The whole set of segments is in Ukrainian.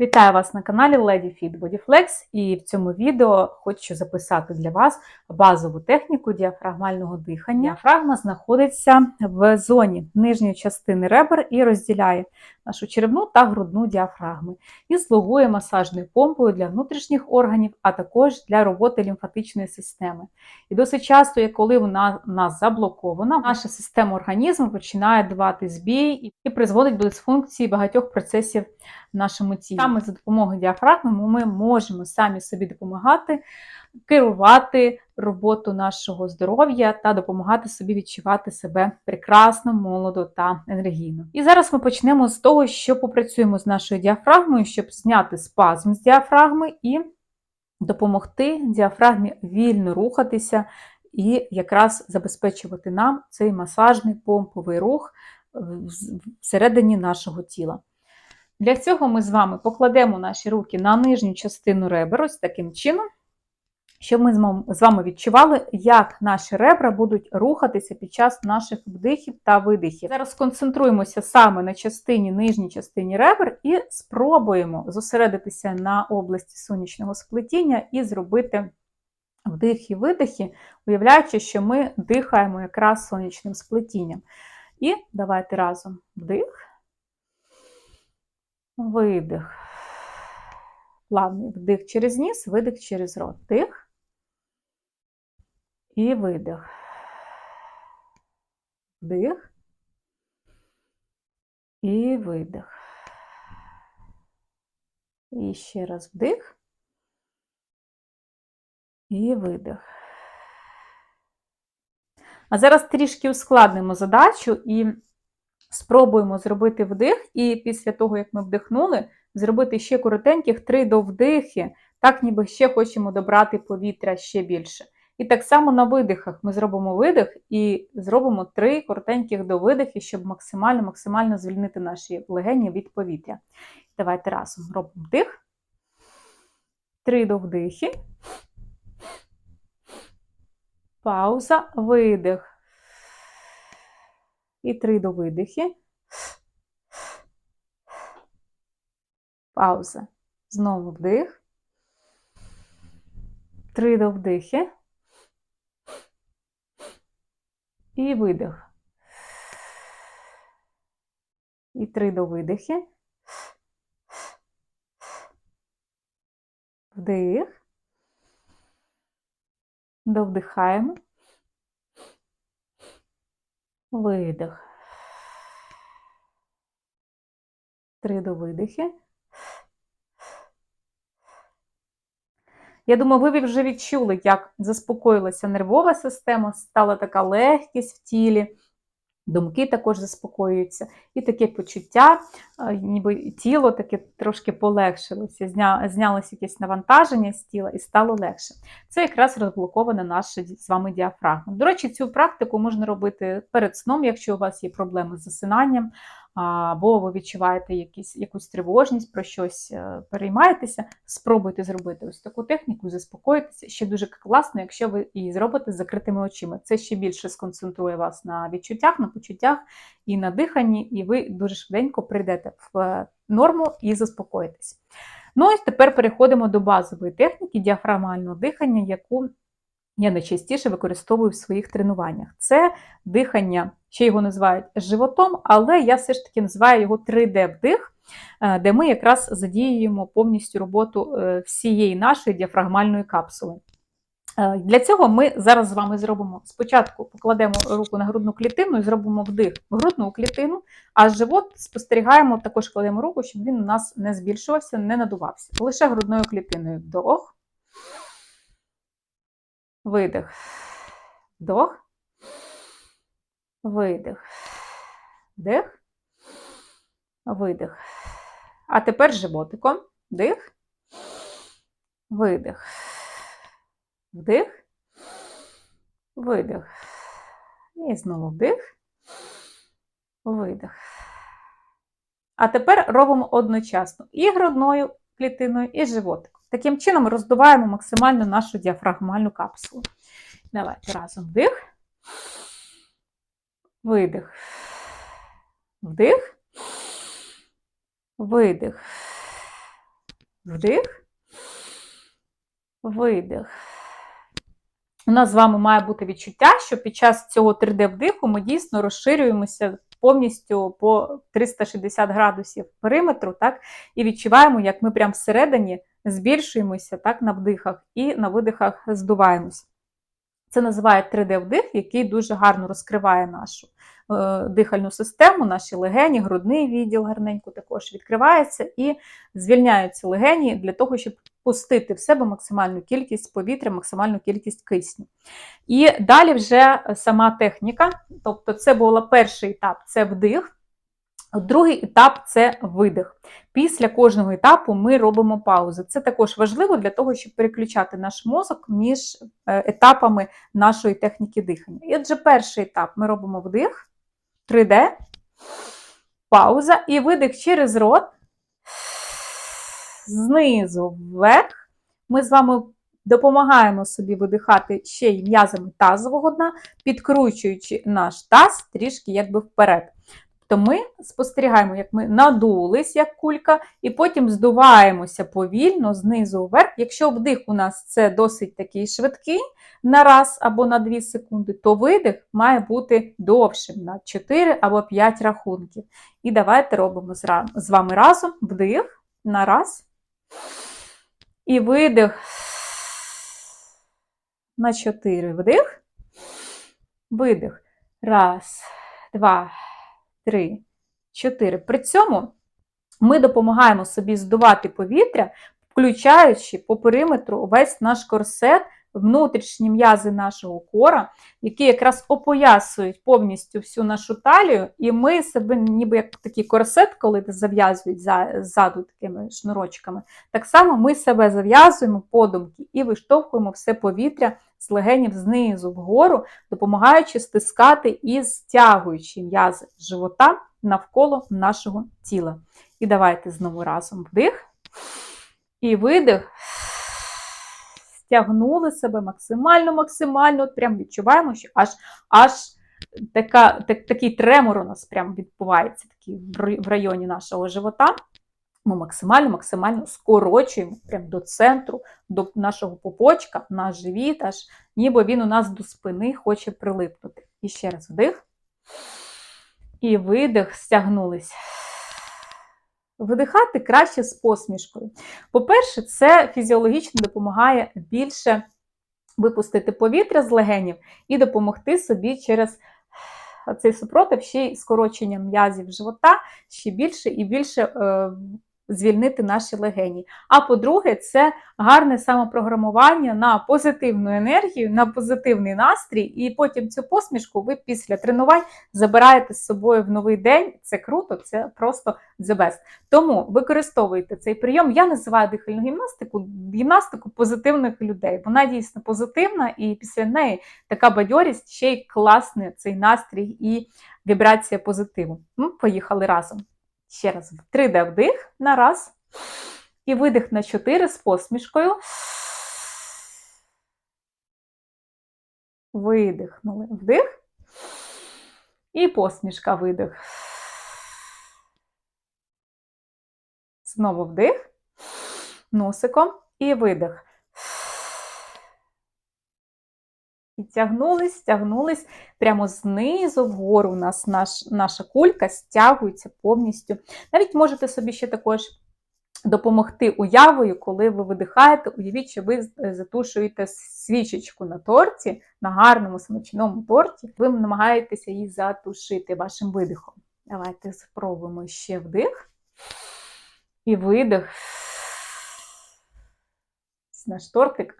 Вітаю вас на каналі Lady Fit Bodyflex і в цьому відео хочу записати для вас базову техніку діафрагмального дихання. Діафрагма знаходиться в зоні нижньої частини ребер і розділяє нашу черевну та грудну діафрагми і слугує масажною помпою для внутрішніх органів, а також для роботи лімфатичної системи. І досить часто, коли вона нас заблокована, наша система організму починає давати збій і призводить до дисфункції багатьох процесів в нашому тілі. Саме за допомогою діафрагми ми можемо самі собі допомагати керувати роботу нашого здоров'я та допомагати собі відчувати себе прекрасно, молодо та енергійно. І зараз ми почнемо з того, що попрацюємо з нашою діафрагмою, щоб зняти спазм з діафрагми і допомогти діафрагмі вільно рухатися і якраз забезпечувати нам цей масажний помповий рух всередині нашого тіла. Для цього ми з вами покладемо наші руки на нижню частину ребер, ось таким чином, щоб ми з вами відчували, як наші ребра будуть рухатися під час наших вдихів та видихів. Зараз сконцентруємося саме на частині, нижній частині ребер і спробуємо зосередитися на області сонячного сплетіння і зробити вдих і видихи, уявляючи, що ми дихаємо якраз сонячним сплетінням. І давайте разом вдих. Видих. Плавний вдих через ніс, видих через рот. Вдих. І видих. Вдих. І видих. І ще раз вдих. І видих. А зараз трішки ускладнимо задачу і Спробуємо зробити вдих, і після того, як ми вдихнули, зробити ще коротеньких три довдихи, так ніби ще хочемо добрати повітря ще більше. І так само на видихах ми зробимо видих і зробимо три коротеньких довидихи, щоб максимально-максимально звільнити наші легені від повітря. Давайте разом робимо вдих. Три довдихи. Пауза, видих і три до видихи. Пауза. Знову вдих. Три до І видих. І три до видихи. Вдих. Довдихаємо. Видих. Три до видихи. Я думаю, ви вже відчули, як заспокоїлася нервова система, стала така легкість в тілі. Думки також заспокоюються. І таке почуття, ніби тіло таке трошки полегшилося, знялося якесь навантаження з тіла і стало легше. Це якраз розблокована наша з вами діафрагма. До речі, цю практику можна робити перед сном, якщо у вас є проблеми з засинанням, або ви відчуваєте якісь, якусь тривожність, про щось е, переймаєтеся, спробуйте зробити ось таку техніку, заспокоїтеся. Ще дуже класно, якщо ви її зробите з закритими очима. Це ще більше сконцентрує вас на відчуттях, на почуттях і на диханні, і ви дуже швиденько прийдете в е, норму і заспокоїтесь. Ну, ось тепер переходимо до базової техніки діафрагмального дихання, яку я найчастіше використовую в своїх тренуваннях. Це дихання, ще його називають животом, але я все ж таки називаю його 3D-вдих, е, де ми якраз задіюємо повністю роботу е, всієї нашої діафрагмальної капсули. Е, для цього ми зараз з вами зробимо спочатку покладемо руку на грудну клітину і зробимо вдих в грудну клітину, а живот спостерігаємо, також кладемо руку, щоб він у нас не збільшувався, не надувався. Лише грудною клітиною вдох. Видих. Вдох. Видих. Вдих. Видих. А тепер животиком. Вдих. Видих. Вдих. Видих. І знову вдих. Видих. А тепер робимо одночасно і грудною клітиною, і животиком. Таким чином роздуваємо максимально нашу діафрагмальну капсулу. Давайте разом вдих, видих, вдих, видих, Вдих. Видих. У нас з вами має бути відчуття, що під час цього 3D-вдиху ми дійсно розширюємося повністю по 360 градусів периметру, так, і відчуваємо, як ми прямо всередині збільшуємося так, на вдихах і на видихах здуваємося. Це називають 3D-вдих, який дуже гарно розкриває нашу е, дихальну систему, наші легені, грудний відділ гарненько також відкривається і звільняються легені для того, щоб пустити в себе максимальну кількість повітря, максимальну кількість кисню. І далі вже сама техніка, тобто це був перший етап це вдих. Другий етап це видих. Після кожного етапу ми робимо паузи. Це також важливо для того, щоб переключати наш мозок між е, етапами нашої техніки дихання. І отже, перший етап ми робимо вдих, 3D, пауза і видих через рот, знизу вверх. Ми з вами допомагаємо собі видихати ще й м'язами тазового дна, підкручуючи наш таз трішки якби вперед то ми спостерігаємо, як ми надулись, як кулька, і потім здуваємося повільно знизу вверх. Якщо вдих у нас це досить такий швидкий на раз або на 2 секунди, то видих має бути довшим на 4 або 5 рахунків. І давайте робимо з вами разом вдих на раз. І видих на 4 вдих, видих. Раз, два три, чотири. При цьому ми допомагаємо собі здувати повітря, включаючи по периметру весь наш корсет, внутрішні м'язи нашого кора, які якраз опоясують повністю всю нашу талію, і ми себе, ніби як такий корсет, коли зав'язують ззаду такими шнурочками, так само ми себе зав'язуємо подумки і виштовхуємо все повітря з легенів знизу вгору, допомагаючи стискати і стягуючи м'язи живота навколо нашого тіла. І давайте знову разом вдих і видих. Стягнули себе максимально, максимально. От прям відчуваємо, що аж аж така, так, такий тремор у нас прям відбувається такий в районі нашого живота. Ми максимально максимально скорочуємо прямо до центру, до нашого попочка, наш живіт, аж ніби він у нас до спини хоче прилипнути. І ще раз вдих. І видих, стягнулись. Видихати краще з посмішкою. По-перше, це фізіологічно допомагає більше випустити повітря з легенів і допомогти собі через цей супротив ще й скороченням м'язів живота ще більше і більше е, звільнити наші легені. А по-друге, це гарне самопрограмування на позитивну енергію, на позитивний настрій, і потім цю посмішку ви після тренувань забираєте з собою в новий день. Це круто, це просто the best. Тому використовуйте цей прийом. Я називаю дихальну гімнастику гімнастику позитивних людей. Вона дійсно позитивна, і після неї така бадьорість, ще й класний цей настрій і вібрація позитиву. Ми поїхали разом. Ще раз 3D вдих на раз. І видих на 4 з посмішкою. Видихнули. Вдих. І посмішка видих. Знову вдих. Носиком і видих. Підтягнулись, стягнулись, прямо знизу вгору у нас наш, наша кулька стягується повністю. Навіть можете собі ще також допомогти уявою, коли ви видихаєте, уявіть, що ви затушуєте свічечку на торті, на гарному смачному торті, ви намагаєтеся її затушити вашим видихом. Давайте спробуємо ще вдих і видих. Наш тортик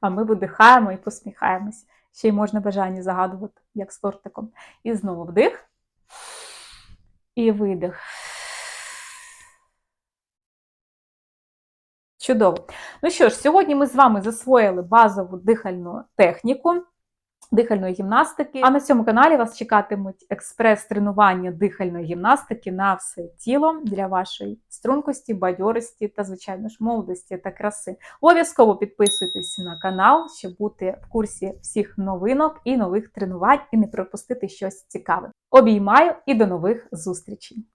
а ми видихаємо і посміхаємось. Ще й можна бажання загадувати, як з тортиком. І знову вдих. І видих. Чудово. Ну що ж, сьогодні ми з вами засвоїли базову дихальну техніку дихальної гімнастики. А на цьому каналі вас чекатимуть експрес-тренування дихальної гімнастики на все тіло для вашої стрункості, бадьорості та, звичайно ж, молодості та краси. Обов'язково підписуйтесь на канал, щоб бути в курсі всіх новинок і нових тренувань, і не пропустити щось цікаве. Обіймаю і до нових зустрічей!